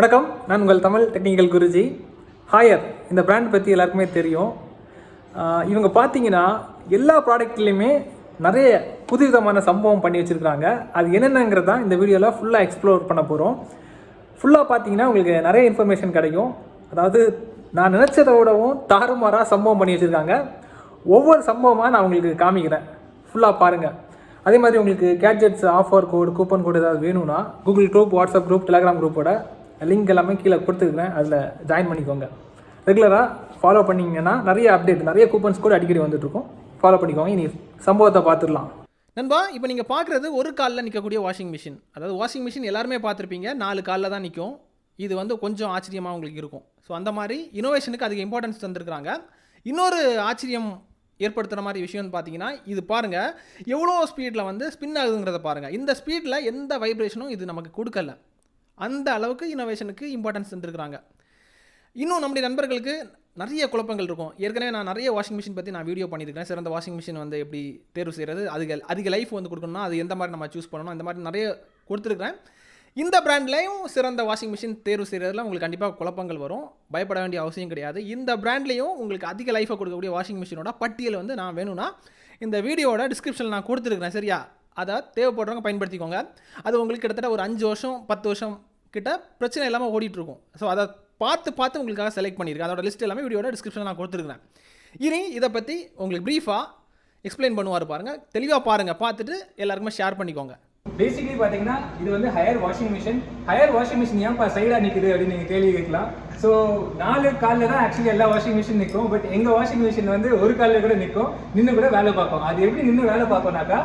வணக்கம் நான் உங்கள் தமிழ் டெக்னிக்கல் குருஜி. ஹாயர் இந்த பிராண்ட் பற்றி எல்லாருக்குமே தெரியும். இவங்க பார்த்தீங்கன்னா எல்லா ப்ராடக்ட்லேயுமே நிறைய புதுவிதமான சம்பவம் பண்ணி வச்சுருக்காங்க அது என்னென்னங்கிறது தான் இந்த வீடியோவில் ஃபுல்லாக எக்ஸ்ப்ளோர் பண்ண போகிறோம் ஃபுல்லாக பார்த்தீங்கன்னா உங்களுக்கு நிறைய இன்ஃபர்மேஷன் கிடைக்கும். அதாவது நான் நினச்சதை விடவும் தாறுமாறாக சம்பவம் பண்ணி வச்சுருக்காங்க. ஒவ்வொரு சம்பவமாக நான் உங்களுக்கு காமிக்கிறேன். ஃபுல்லாக பாருங்கள் அதே மாதிரி உங்களுக்கு gadgets offer code coupon code ஏதாவது வேணும்னா Google group WhatsApp group Telegram குரூப்போட லிங்க் எல்லாமே கீழே கொடுத்துருக்குறேன். அதில் ஜாயின் பண்ணிக்கோங்க. ரெகுலராக ஃபாலோ பண்ணிங்கன்னா நிறைய அப்டேட் நிறைய கூப்பன்ஸ் கூட அடிக்கடி வந்துட்டுருக்கும். ஃபாலோ பண்ணிக்கோங்க. இனி சம்பவத்தை பார்த்துடலாம். நண்பா இப்போ நீங்கள் பார்க்குறது ஒரு காலில் நிற்கக்கூடிய வாஷிங் மிஷின் அதாவது வாஷிங் மிஷின் எல்லாருமே பார்த்துருப்பீங்க. நாலு காலில் தான் நிற்கும் இது வந்து கொஞ்சம் ஆச்சரியமாக உங்களுக்கு இருக்கும். ஸோ அந்த மாதிரி இனோவேஷனுக்கு அதுக்கு இம்பார்ட்டன்ஸ் தந்துருக்குறாங்க. இன்னொரு ஆச்சரியம் ஏற்படுத்துகிற மாதிரி விஷயம்னு பார்த்தீங்கன்னா இது பாருங்கள் எவ்வளோ ஸ்பீடில் வந்து ஸ்பின் ஆகுதுங்கிறத பாருங்கள் இந்த ஸ்பீடில் எந்த வைப்ரேஷனும் இது நமக்கு கொடுக்கல. அந்த அளவுக்கு இனோவேஷனுக்கு இம்பார்ட்டன்ஸ் தந்துருக்குறாங்க. இன்னும் நம்முடைய நண்பர்களுக்கு நிறைய குழப்பங்கள் இருக்கும். ஏற்கனவே நான் நிறைய வாஷிங் மிஷின் பற்றி நான் வீடியோ பண்ணியிருக்கேன் சிறந்த வாஷிங் மிஷின் வந்து எப்படி தேர்வு செய்கிறது அதுக்கு அதிக லைஃப் வந்து கொடுக்கணும்னா அது எந்த மாதிரி நம்ம சூஸ் பண்ணணும் அந்த மாதிரி நிறைய கொடுத்துருக்குறேன். இந்த பிராண்ட்லேயும் சிறந்த வாஷிங் மிஷின் தேர்வு செய்கிறதுல உங்களுக்கு கண்டிப்பாக குழப்பங்கள் வரும். பயப்பட வேண்டிய அவசியம் கிடையாது. இந்த பிராண்ட்லேயும் உங்களுக்கு அதிக லைஃபை கொடுக்கக்கூடிய வாஷிங் மிஷினோட பட்டியல் வந்து நான் வேணும்னா இந்த வீடியோட டிஸ்கிரிப்ஷனில் நான் கொடுத்துருக்குறேன் சரியா? அதை தேவைப்படுறவங்க பயன்படுத்திக்கோங்க. அது உங்களுக்கு கிட்டத்தட்ட ஒரு அஞ்சு வருஷம் பத்து வருஷம் கிட்ட பிரச்சனை இல்லாமல் ஓடிட்டு இருக்கும் ஸோ அதை பார்த்து பார்த்து உங்களுக்காக செலக்ட் பண்ணியிருக்கேன். அதோட லிஸ்ட் எல்லாமே வீடியோட டிஸ்கிரிப்ஷனில் நான் கொடுத்துருக்கேன் இனி இதை பற்றி உங்களுக்கு ப்ரீஃபாக எக்ஸ்பிளைன் பண்ணுவார் பாருங்கள் தெளிவாக பாருங்கள் பார்த்துட்டு எல்லாருக்குமே ஷேர் பண்ணிக்கோங்க. பேசிக்கலி பார்த்தீங்கன்னா இது வந்து Haier washing machine Haier washing machine ஏன்ப்பா சைடாக நிற்குது அப்படின்னு நீங்கள் கேள்வி கேட்கலாம். ஸோ நாலு காலில் தான் ஆக்சுவலி எல்லா வாஷிங் மிஷின் நிற்கும் பட் எங்கள் வாஷிங் மிஷின் வந்து ஒரு காலில் கூட நிற்கும் நின்று கூட வேலை பார்க்கும். அது எப்படி நின்று வேலை பார்ப்போம்னாக்கா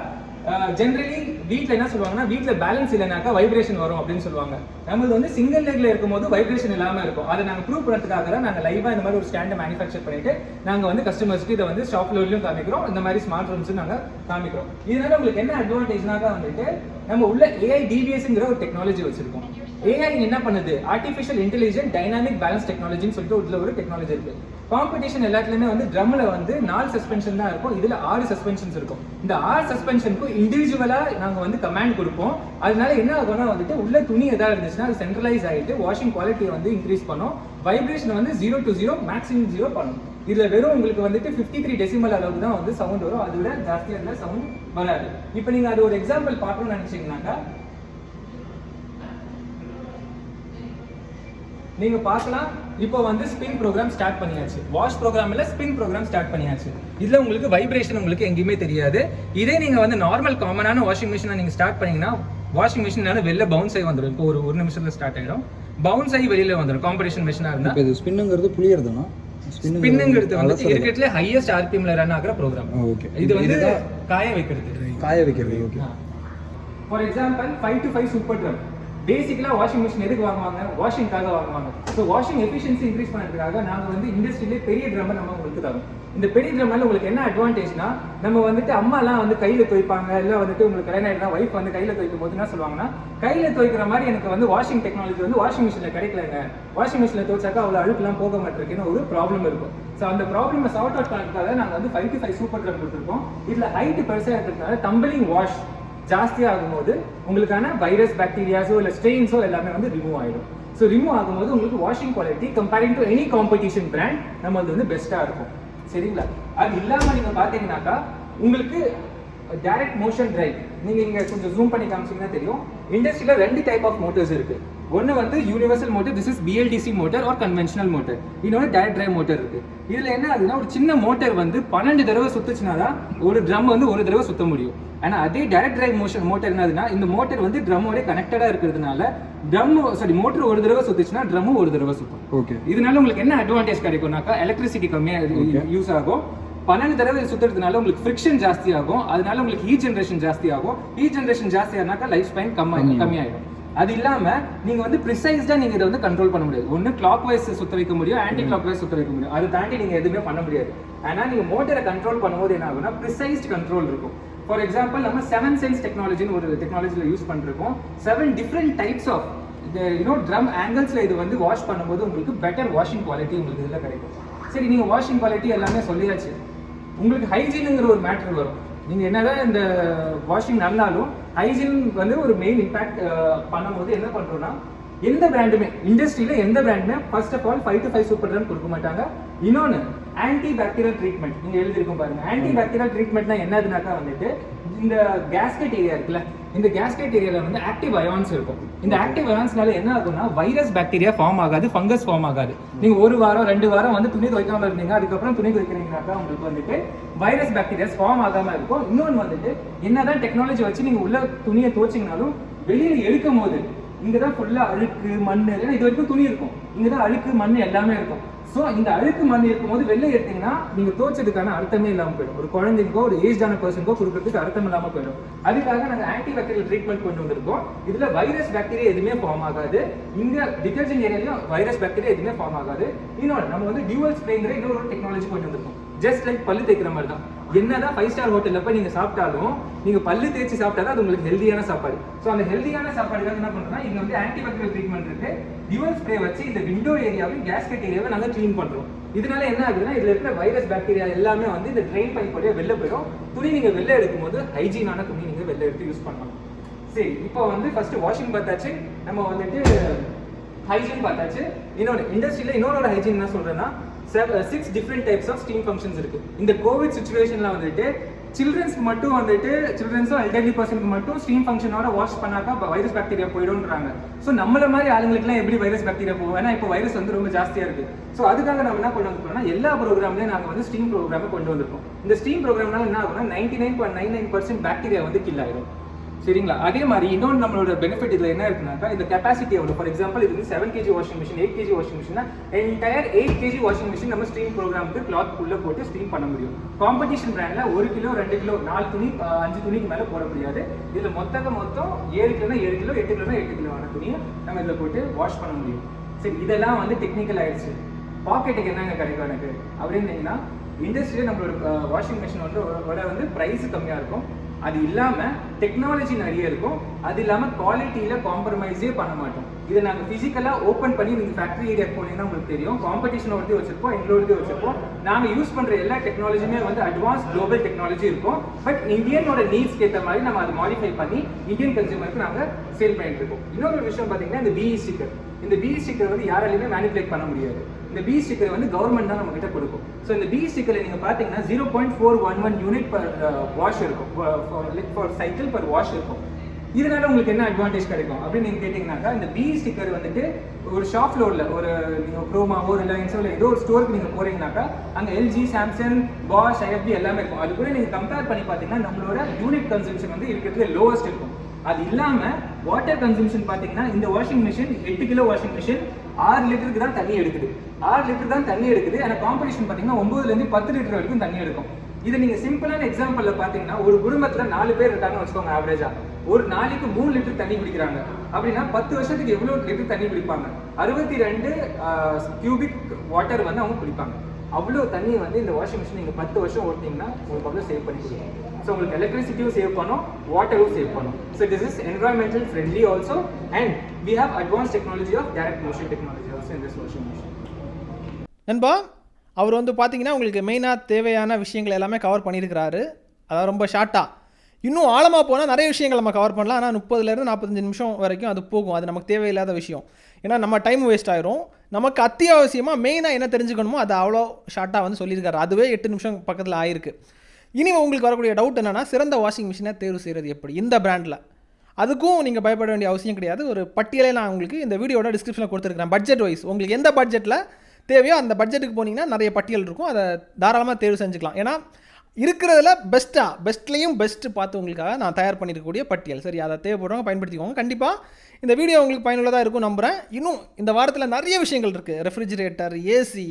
ஜென்ரலி வீட்டில் என்ன சொல்லுவாங்கன்னா வீட்டில் பேலன்ஸ் இல்லைனாக்கா வைப்ரேஷன் வரும் அப்படின்னு சொல்லுவாங்க. நம்மளுக்கு வந்து சிங்கிள் லெக்ல இருக்கும்போது வைப்ரேஷன் இல்லாமல் இருக்கும். அதை நாங்கள் ப்ரூவ் பண்ணுறதுக்காக தான் நாங்கள் லைவாக இந்த மாதிரி ஒரு ஸ்டாண்டை மேனுஃபேக்சர் பண்ணிட்டு நாங்கள் வந்து கஸ்டமர்ஸ்க்கு இதை வந்து ஷாப் லெவலையும் காமிக்கிறோம். இந்த மாதிரி ஸ்மார்ட் ரூம்ஸும் நாங்கள் காமிக்கிறோம். இதனால உங்களுக்கு என்ன அட்வான்டேஜ்னாக்கா வந்துட்டு நம்ம உள்ள ஏஐ டிபிஎஸ்ங்கிற ஒரு டெக்னாலஜி வச்சிருக்கோம். ஏஐ என்ன பண்ணுது? ஆர்டிஃபிஷியல் இன்டெலிஜென்ட் டைனாமிக் பேலன்ஸ் டெக்னாலஜின்னு சொல்லிட்டு உள்ள ஒரு டெக்னாலஜி இருக்கு. காம்படிஷன் எல்லாத்துலயுமே வந்து ட்ரம்ல வந்து நாலு சஸ்பென்ஷன் தான் இருக்கும். இதுல ஆறு சஸ்பென்ஷன்ஸ் இருக்கும். இந்த ஆறு சஸ்பென்ஷனுக்கும் இண்டிவிஜுவலா நாங்க வந்து கமாண்ட் கொடுப்போம். அதனால என்ன ஆகும்னா வந்துட்டு உள்ள துணி எதாவது இருந்துச்சுன்னா அது சென்ட்ரலைஸ் ஆகிட்டு வாஷிங் குவாலிட்டியை வந்து இன்க்ரீஸ் பண்ணும். வைப்ரேஷன் வந்து zero to zero maximum zero பண்ணும். இதுல வெறும் உங்களுக்கு வந்துட்டு 53 த்ரீ டெசிமல் அளவுக்கு தான் வந்து சவுண்ட் வரும். அதை விட ஜாஸ்தியாக இருந்தால் சவுண்ட் வராது. இப்போ நீங்க அது ஒரு எக்ஸாம்பிள் பார்க்கணும்னு நினைச்சீங்கன்னாக்கா நீங்க பார்க்கலாம். இப்போ வந்து ஸ்பின் ப்ரோக்ராம் ஸ்டார்ட் பண்ணியாச்சு. வாஷ் ப்ரோக்ராம் இல்ல ஸ்பின் ப்ரோக்ராம் ஸ்டார்ட் பண்ணியாச்சு. இதுல உங்களுக்கு வைப்ரேஷன் உங்களுக்கு எங்கேயுமே தெரியாது. இதே நீங்க வந்து நார்மல் காமனான வாஷிங் மிஷினை நீங்க ஸ்டார்ட் பண்ணீங்கன்னா வாஷிங் மிஷினால வெளில பவுன்ஸ் ஆகி வந்துடும் இப்போ ஒரு ஒரு நிமிஷத்துல ஸ்டார்ட் ஆயிடும். பவுன்ஸ் ஆகி வெளியில வந்துடும் காம்படிஷன் மிஷினா இருந்தா. இப்போ இது ஸ்பின்னுங்கிறது புளியறதுனா? ஸ்பின்னுங்கிறது வந்து இருக்கிறதுல ஹையஸ்ட் ஆர்பிஎம்ல ரன் ஆகிற ப்ரோக்ராம் ஓகே இது வந்து காய வைக்கிறது. காய வைக்கிறது okay for example five to five super drum பேசிக்கலாக வாஷிங் மிஷின் எதுக்கு வாங்குவாங்க? வாஷிங்காக வாங்குவாங்க. ஸோ வாஷிங் எஃபிஷியன்சி இன்க்ரீஸ் பண்ணுறதுக்காக நாங்கள் வந்து இண்டஸ்ட்ரியிலே பெரிய ட்ரம்மை நம்ம உங்களுக்கு தரோம். இந்த பெரிய ட்ரம்மில் உங்களுக்கு என்ன அட்வான்டேஜ்னா நம்ம வந்துட்டு அம்மாலாம் வந்து கையில் துவைப்பாங்க இல்லை வந்துட்டு உங்களுக்கு கல்யாணம் ஆகிடுனா ஒய்ஃப் வந்து கையில் துவைக்கும் போது என்ன சொல்லுவாங்கன்னா கையில் துவைக்கிற மாதிரி எனக்கு வந்து வாஷிங் டெக்னாலஜி வந்து வாஷிங் மிஷினில் கிடைக்கலங்க. வாஷிங் மிஷினில் துவைச்சாக்கா அவ்வளோ அழுக்குலாம் போக மாட்டேருக்குன்னு ஒரு ப்ராப்ளம் இருக்கும். ஸோ அந்த ப்ராப்ளமை சார்ட் அவுட் பண்ணுறதுக்காக நாங்கள் வந்து five to five super drum கொடுத்துருக்கோம். இதில் ஹைட் பெருசாக இருக்கிறதுனால டம்பிளிங் வாஷ் ஜாஸ்தியாக ஆகும்போது உங்களுக்கான வைரஸ் பாக்டீரியாஸோ இல்லை ஸ்ட்ரெயின்ஸோ எல்லாமே வந்து ரிமூவ் ஆயிடும். ஸோ ரிமூவ் ஆகும்போது உங்களுக்கு washing quality comparing to any competition brand நம்மளது வந்து பெஸ்ட்டாக இருக்கும். சரிங்களா? அது இல்லாமல் நீங்கள் பார்த்தீங்கன்னாக்கா உங்களுக்கு டைரக்ட் மோஷன் டிரைவ் நீங்கள் இங்கே கொஞ்சம் ஜூம் பண்ணி காமிச்சீங்கன்னா தெரியும். இண்டஸ்ட்ரியில் ரெண்டு டைப் ஆஃப் மோட்டர்ஸ் இருக்குது ஒன்னு வந்து universal motor this is BLDC motor or conventional motor இன்னொன்று டைரக்ட் டிரைவ் மோட்டர் இருக்கு. இதுல என்ன ஆகுதுன்னா ஒரு சின்ன மோட்டர் வந்து பன்னெண்டு தடவை சுத்துச்சுனா தான் ஒரு ட்ரம் வந்து ஒரு தடவை சுத்த முடியும். ஆனா அதே டைரக்ட் டிரைவ் மோஷன் மோட்டர் என்னதுன்னா இந்த மோட்டர் வந்து ட்ரம்மோட கனெக்டடா இருக்கிறதுனால ட்ரம் சாரி மோட்டர் ஒரு தடவை சுத்துச்சுன்னா ட்ரம்மும் ஒரு தடவை சுத்தும். ஓகே இதனால உங்களுக்கு என்ன அட்வான்டேஜ் கிடைக்கும்னாக்கா எலக்ட்ரிசிட்டி கம்மியா யூஸ் ஆகும். பன்னெண்டு தடவை சுத்துறதுனால உங்களுக்கு ஃப்ரிக்ஷன் ஜாஸ்தி ஆகும். அதனால உங்களுக்கு ஹீட் ஜென்ரேஷன் ஜாஸ்தி ஆகும். ஹீட் ஜென்ரேஷன் ஜாஸ்தி ஆனாக்கா லைஃப் ஸ்பைன் கம்மி கம்மியாயிடும். அது இல்லாம நீங்க வந்து ப்ரிசைஸ்டா நீங்க இதை வந்து கண்ட்ரோல் பண்ண முடியாது. ஒன்னு கிளாக் வைஸ் சுத்த வைக்க முடியும் ஆன்டி கிளாக் வைஸ் சுத்த வைக்க முடியும். அதை தாண்டி நீங்க எதுவுமே பண்ண முடியாது. ஆனா நீங்க மோட்டரை கண்ட்ரோல் பண்ணும்போது என்ன ஆகும்னா ப்ரிசைஸ்ட் கண்ட்ரோல் இருக்கும். ஃபார் எக்ஸாம்பிள் நம்ம செவன் சென்ஸ் டெக்னாலஜின்னு ஒரு டெக்னாலஜியில் யூஸ் பண்ணிருக்கோம். Seven different types of you know drum ஆங்கிள்ஸ்ல இது வந்து வாஷ் பண்ணும்போது உங்களுக்கு பெட்டர் வாஷிங் குவாலிட்டி உங்களுக்கு இதில் கிடைக்கும். சரி நீங்க வாஷிங் குவாலிட்டி எல்லாமே சொல்லியாச்சு. உங்களுக்கு ஹைஜீனுங்கிற ஒரு மேட்டர் வரும். நீங்க என்னதான் இந்த வாஷிங் நல்லாலும் ஹைஜீன் வந்து ஒரு மெயின் இம்பாக்ட் பண்ணும்போது என்ன பண்றோம்னா எந்த பிராண்டுமே இண்டஸ்ட்ரியில எந்த பிராண்டுமே first of all five to five super drum கொடுக்க மாட்டாங்க. இன்னொன்னு ஆன்டி பாக்டீரியல் ட்ரீட்மெண்ட் நீங்க எழுதிருக்கும் பாருங்க. ஆன்டி பாக்டீரியல் ட்ரீட்மெண்ட்னா என்னதுனாக்கா வந்துட்டு இந்த கேஸ்கெட் ஏரியா இருக்குல்ல இந்த கேஸ்கெட் ஏரியால வந்து ஆக்டிவ் அயான்ஸ் இருக்கும். இந்த ஆக்டிவ் அயான்ஸ்னால என்ன ஆகும்னா வைரஸ் பாக்டீரியா ஃபார்ம் ஆகாது ஃபங்கஸ் ஃபார்ம் ஆகாது. நீங்க ஒரு வாரம் ரெண்டு வாரம் வந்து துணி துவைக்காம இருந்தீங்க அதுக்கப்புறம் துணி துவைக்கிறீங்கனாக்கா உங்களுக்கு வந்துட்டு வைரஸ் பாக்டீரியாஸ் ஃபார்ம் ஆகாம இருக்கும். இன்னொன்று வந்துட்டு என்னதான் டெக்னாலஜி வச்சு நீங்க உள்ள துணியை துவைச்சிங்கனாலும் வெளியில எடுக்கும் போது இங்கே தான் ஃபுல்லாக அழுக்கு மண் ஏன்னா இது வரைக்கும் துணி இருக்கும். இங்கே தான் அழுக்கு மண் எல்லாமே இருக்கும். ஸோ இந்த அழுக்கு மண் இருக்கும்போது வெளில எடுத்தீங்கன்னா நீங்கள் தோச்சதுக்கான அர்த்தமே இல்லாமல் போயிடும். ஒரு குழந்தைக்கோ ஒரு ஏஜான பர்சனுக்கோ கொடுக்கறதுக்கு அர்த்தம் இல்லாமல் போயிடும். அதுக்காக நாங்கள் ஆன்டி பாக்டீரியல் ட்ரீட்மெண்ட் கொண்டு வந்திருக்கோம். இதில் வைரஸ் பாக்டீரியா எதுவுமே ஃபார்ம் ஆகாது. இந்த டிடர்ஜென்ட் ஏரியாலையும் வைரஸ் பாக்டீரியா எதுவுமே ஃபார்ம் ஆகாது. இன்னொன்று நம்ம வந்து டியூவல் ஸ்ப்ரேங்கிற இன்னொரு டெக்னாலஜி கொண்டு வந்திருக்கோம். ஜஸ்ட் லைக் பல்லு தேய்க்கிற மாதிரி தான் என்னதான் ஃபைவ் ஸ்டார் ஹோட்டலில் போய் நீங்கள் சாப்பிட்டாலும் நீங்கள் பல்லு தேய்ச்சி சாப்பிட்டா அது உங்களுக்கு ஹெல்தியான சாப்பாடு. ஸோ அந்த ஹெல்தியான சாப்பாடுக்காக என்ன பண்ணுறோம்னா இங்கே வந்து ஆன்டிபயோட்டிக் ட்ரீட்மெண்ட் இருக்கு. டியூவல் ஸ்ப்ரே வச்சு இந்த விண்டோ ஏரியாவையும் கேஸ்கெட் ஏரியாவை நாங்கள் க்ளீன் பண்ணுறோம் இதனால என்ன ஆகுதுன்னா இதில் இருக்கிற வைரஸ் பாக்டீரியா எல்லாமே வந்து இந்த ட்ரெயின் பைப் வழியா வெளில போயிடும். துணி நீங்கள் வெளில எடுக்கும்போது ஹைஜீனான துணி நீங்கள் வெளில எடுத்து யூஸ் பண்ணலாம். சரி இப்போ வந்து ஃபர்ஸ்ட் வாஷிங் பார்த்தாச்சு. நம்ம வந்துட்டு ஹைஜீன் பார்த்தாச்சு. இன்னொன்று இண்டஸ்ட்ரியில் இன்னொரு ஹைஜீன் என்ன சொல்கிறேன்னா six different types of steam functions இருக்கு. இந்த கோவிட் சுச்சுவேஷன்ல வந்துட்டு சில்ட்ரன்ஸ்க்கு மட்டும் வந்துட்டு சில்ட்ரன்ஸும் எல்டர்லி பர்சனுக்கு மட்டும் ஸ்டீம் ஃபங்க்ஷனோட வாஷ் பண்ணாக்கா வைரஸ் பாக்டீரியா போயிடும்ன்றாங்க. ஸோ நம்மள மாதிரி ஆளுங்களுக்குலாம் எப்படி வைரஸ் பாக்டீரியா போகும்? ஏன்னா இப்போ வைரஸ் வந்து ரொம்ப ஜாஸ்தியா இருக்கு. ஸோ அதுக்காக நம்ம என்ன கொண்டு வந்திருக்கோம்னா எல்லா ப்ரோக்ராம்லயும் நாங்கள் வந்து ஸ்டீம் ப்ரோக்ராமை கொண்டு வந்திருக்கோம். இந்த ஸ்டீம் ப்ரோக்ராம்னால என்ன ஆகும்னா ninety nine point nine nine percent bacteria வந்து கில் ஆயிடும் சரிங்களா? அதே மாதிரி இன்னொன்று நம்மளோட பெனிஃபிட் இதில் என்ன இருக்குனாக்கா இந்த கெப்பாசிட்டி எவ்வளோ ஃபார் எக்ஸாம்பிள் இது வந்து seven KG washing machine eight KG washing மிஷினா entire eight KG washing machine நம்ம ஸ்ட்ரீம் ப்ரோக்ராமுக்கு கிளாத் உள்ளே போட்டு ஸ்ட்ரீம் பண்ண முடியும். காம்படிஷன் பிராண்டில் ஒரு கிலோ ரெண்டு கிலோ நாலு துணி அஞ்சு துணிக்கு மேலே போட முடியாது. இதில் மொத்தக்க மொத்தம் ஏழு கிலோனா ஏழு கிலோ எட்டு கிலோனா எட்டு கிலோவான துணியை நம்ம இதில் போட்டு வாஷ் பண்ண முடியும். சரி இதெல்லாம் வந்து டெக்னிக்கல் ஆயிடுச்சு. பாக்கெட்டுக்கு என்னங்க கிடைக்கும் எனக்கு? அப்படின்னீங்கன்னா இண்டஸ்ட்ரியில் நம்மளோட வாஷிங் மிஷின் வந்து விட வந்து ப்ரைஸ் கம்மியாக இருக்கும். அது இல்லாமல் டெக்னாலஜி நிறைய இருக்கும். அது இல்லாமல் குவாலிட்டியில் காம்ப்ரமைஸே பண்ண மாட்டோம். இதை நாங்கள் ஃபிசிக்கலாக ஓப்பன் பண்ணி நீங்கள் ஃபேக்டரி ஏரியா போனீங்கன்னா உங்களுக்கு தெரியும். காம்படிஷன் ஒருத்தி வச்சிருப்போம் எங்களோடது வச்சிருப்போம். நாங்கள் யூஸ் பண்ணுற எல்லா டெக்னாலஜியுமே வந்து அட்வான்ஸ் குளோபல் டெக்னாலஜி இருக்கும். பட் இந்தியனோட நீட்ஸ்க்கு ஏற்ற மாதிரி நம்ம அதை மாடிஃபை பண்ணி இந்தியன் கன்சியூமருக்கு நாங்கள் சேல் பண்ணிட்டு இருக்கோம். இன்னொரு விஷயம் பார்த்தீங்கன்னா இந்த பிஇ ஸ்டிக்கர் இந்த பிஇ ஸ்டிக்கர் வந்து யாராலையுமே மேனிபுலேட் பண்ண முடியாது. இந்த பி ஸ்டிக்கர் வந்து கவர்மெண்ட் தான் நம்ம கிட்ட கொடுக்கும். ஸோ இந்த பி ஸ்டிக்கரில் நீங்கள் பார்த்தீங்கன்னா zero point four one one unit per wash இருக்கும். ஃபார் சைக்கிள் பர் வாஷ் இருக்கும். இதனால உங்களுக்கு என்ன அட்வான்டேஜ் கிடைக்கும்? அப்படின்னு நீங்க கேட்டீங்கன்னாக்கா இந்த பி ஸ்டிக்கர் வந்துட்டு ஒரு ஷாப் ஃப்ளோர்ல ஒரு நீங்க ப்ரோமாவோ ரிலையன்ஸோ இல்லை ஏதோ ஒரு ஸ்டோருக்கு நீங்க போறீங்கன்னாக்கா அங்க எல்ஜி சாம்சங் பாஷ் ஐஎஃப்டி எல்லாமே இருக்கும். அது கூட நீங்க கம்பேர் பண்ணி பார்த்தீங்கன்னா நம்மளோட யூனிட் கன்சம்ஷன் வந்து இருக்கிறதுல லோவஸ்ட் இருக்கும். அது இல்லாம வாட்டர் கன்சம்ஷன் பாத்தீங்கன்னா இந்த வாஷிங் மிஷின் எட்டு கிலோ வாஷிங் மிஷின் ஆறு லிட்டருக்கு தான் தண்ணி எடுக்குது. ஆறு லிட்டர் தான் தண்ணி எடுக்குது. ஆனா காம்படிஷன் பாத்தீங்கன்னா ஒன்பதுல இருந்து பத்து லிட்டர் வரைக்கும் தண்ணி எடுக்கும். இது நீங்க சிம்பிளான எக்ஸாம்பிள்ல பாத்தீங்கன்னா ஒரு குடும்பத்துல நாலு பேர் இருக்காங்கன்னு வச்சுக்கோங்க ஆவரேஜா ஒரு நாளைக்கு மூணு லிட்டர் தண்ணி குடிக்கிறாங்க. அப்படின்னா பத்து வருஷத்துக்கு எவ்வளவு லிட்டர் தண்ணி குடிப்பாங்க? அறுபத்தி ரெண்டு கியூபிக் வாட்டர் வந்து அவங்க குடிப்பாங்க. அவ்வளோ தண்ணி வந்து இந்த வாஷிங் மிஷின் நீங்கள் பத்து வருஷம் ஓட்டினீங்கன்னா உங்களுக்கு அவ்வளோ சேவ் பண்ணி கொடுக்கும். ஸோ உங்களுக்கு எலக்ட்ரிசிட்டியும் சேவ் பண்ணும் வாட்டரும் சேவ் பண்ணும். So this is environmental friendly also and we have advance technology of direct motion technology also in this washing machine நண்பா அவர் வந்து பார்த்திங்கன்னா உங்களுக்கு மெயினாக தேவையான விஷயங்கள் எல்லாமே கவர் பண்ணியிருக்கிறாரு. அதாவது ரொம்ப ஷார்ட்டாக இன்னும் ஆழமாக போனால் நிறைய விஷயங்கள் நம்ம கவர் பண்ணலாம். ஆனால் முப்பதுலேருந்து நாற்பத்தஞ்சு நிமிஷம் வரைக்கும் அது போகும். அது நமக்கு தேவையில்லாத விஷயம். ஏன்னா நம்ம டைம் வேஸ்ட் ஆயிரும். நமக்கு அத்தியாவசியமாக மெயினாக என்ன தெரிஞ்சுக்கணுமோ அது அவ்வளோ ஷார்ட்டாக வந்து சொல்லியிருக்காரு. அதுவே எட்டு நிமிஷம் பக்கத்தில் ஆயிருக்கு. இனி உங்களுக்கு வரக்கூடிய டவுட் என்னென்னா சிறந்த வாஷிங் மிஷினை தேர்வு செய்கிறது எப்படி? இந்த பிராண்டில் அதுக்கும் நீங்கள் பயப்பட வேண்டிய அவசியம் கிடையாது. ஒரு பட்டியலை நான் உங்களுக்கு இந்த வீடியோட டிஸ்கிரிப்ஷனில் கொடுத்துருக்கேன் பட்ஜெட் வைஸ் உங்களுக்கு எந்த பட்ஜெட்டில் தேவையோ அந்த பட்ஜெட்டுக்கு போனீங்கன்னா நிறைய பட்டியல் இருக்கும். அதை தாராளமாக தேர்வு செஞ்சுக்கலாம். ஏன்னா இருக்கிறதுல பெஸ்ட்டாக பெஸ்ட்லேயும் பெஸ்ட்டு பார்த்து உங்களுக்காக நான் தயார் பண்ணியிருக்கக்கூடிய பட்டியல். சரி அதை தேவைப்படுறவங்க பயன்படுத்திக்கோங்க. கண்டிப்பாக இந்த வீடியோ உங்களுக்கு பயனுள்ளதாக இருக்கும் நம்புகிறேன் இன்னும் இந்த வாரத்தில் நிறைய விஷயங்கள் இருக்குது ரெஃப்ரிஜிரேட்டர் ஏசி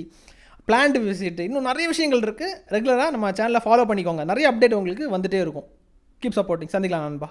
பிளான்ட் விசிட் இன்னும் நிறைய விஷயங்கள் இருக்குது ரெகுலராக நம்ம சேனலை ஃபாலோ பண்ணிக்கோங்க. நிறைய அப்டேட் உங்களுக்கு வந்துகிட்டே இருக்கும். கீப் சப்போர்ட்டிங் சந்திக்கலாம் நண்பா.